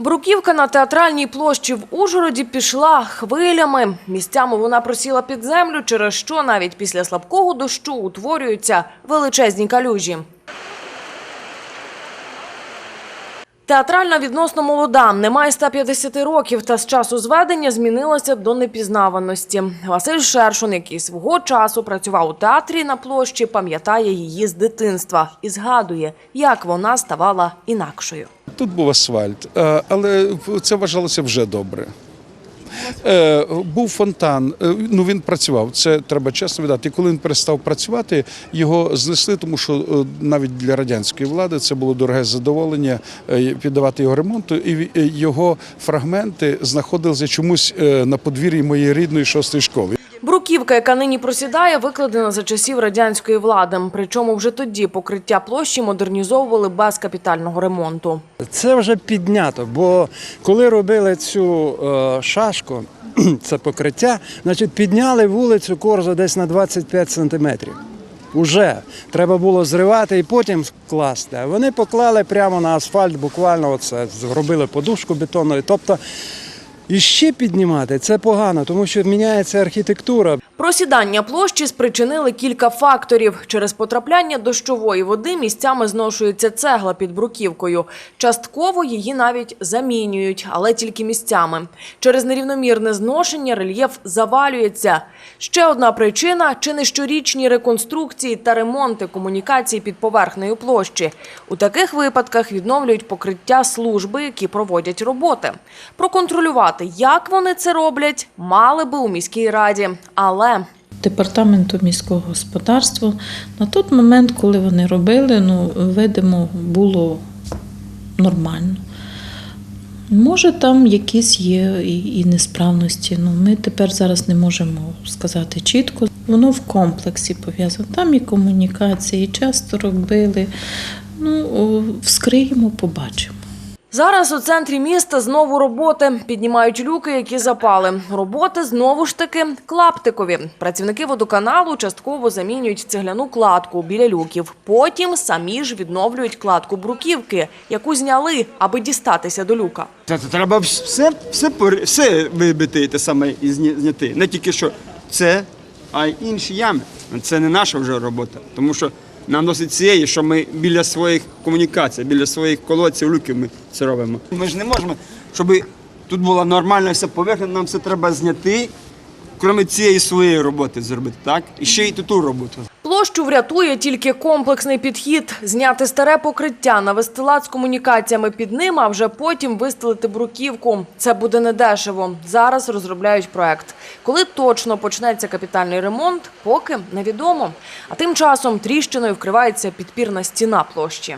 Бруківка на театральній площі в Ужгороді пішла хвилями. Місцями вона просіла під землю, через що навіть після слабкого дощу утворюються величезні калюжі. Театральна відносно молода, немає 150 років, та з часу зведення змінилася до непізнаваності. Василь Шершун, який свого часу працював у театрі на площі, пам'ятає її з дитинства і згадує, як вона ставала інакшою. Тут був асфальт, е, але це вважалося вже добре. Е, Був фонтан, е, ну він працював, це треба чесно віддати. І коли він перестав працювати, його знесли, тому що е, навіть для радянської влади це було дороге задоволення піддавати його ремонту. І його фрагменти знаходилися чомусь на подвір'ї моєї рідної шостої школи. Бруківка, яка нині просідає, викладена за часів радянської влади. Причому вже тоді покриття площі модернізовували без капітального ремонту. Це вже піднято, бо коли робили цю е, шашку, це покриття, значить підняли вулицю Корзу десь на 25 сантиметрів. Уже треба було зривати і потім класти. Вони поклали прямо на асфальт, буквально оце зробили подушку бетонною. Тобто і ще піднімати це погано, тому що міняється архітектура. Просідання площі спричинили кілька факторів. Через потрапляння дощової води місцями зношується цегла під бруківкою. Частково її навіть замінюють, але тільки місцями. Через нерівномірне зношення рельєф завалюється. Ще одна причина – чи не щорічні реконструкції та ремонти комунікацій під поверхнею площі. У таких випадках відновлюють покриття служби, які проводять роботи. Проконтролювати, як вони це роблять, мали би у міській раді. Але департаменту міського господарства. На той момент, коли вони робили, ну, видимо, було нормально. Може, там якісь є і, і несправності. Ну, ми тепер зараз не можемо сказати чітко. Воно в комплексі пов'язано. Там і комунікації, часто робили. Ну, вскриємо, побачимо. Зараз у центрі міста знову роботи. Піднімають люки, які запали. Роботи знову ж таки клаптикові. Працівники водоканалу частково замінюють цегляну кладку біля люків. Потім самі ж відновлюють кладку бруківки, яку зняли, аби дістатися до люка. Це, треба все, все, все вибити те саме і зняти. Не тільки що це, а й інші ями. Це не наша вже робота. Тому що нам досить цієї, що ми біля своїх комунікацій, біля своїх колодців, люків ми це робимо. Ми ж не можемо, щоб тут була нормальна вся поверхня, нам все треба зняти, крім цієї своєї роботи зробити, так? І ще й ту роботу. Площу врятує тільки комплексний підхід – зняти старе покриття, навести лад з комунікаціями під ним, а вже потім вистелити бруківку. Це буде недешево. Зараз розробляють проект. Коли точно почнеться капітальний ремонт, поки невідомо. А тим часом тріщиною вкривається підпірна стіна площі.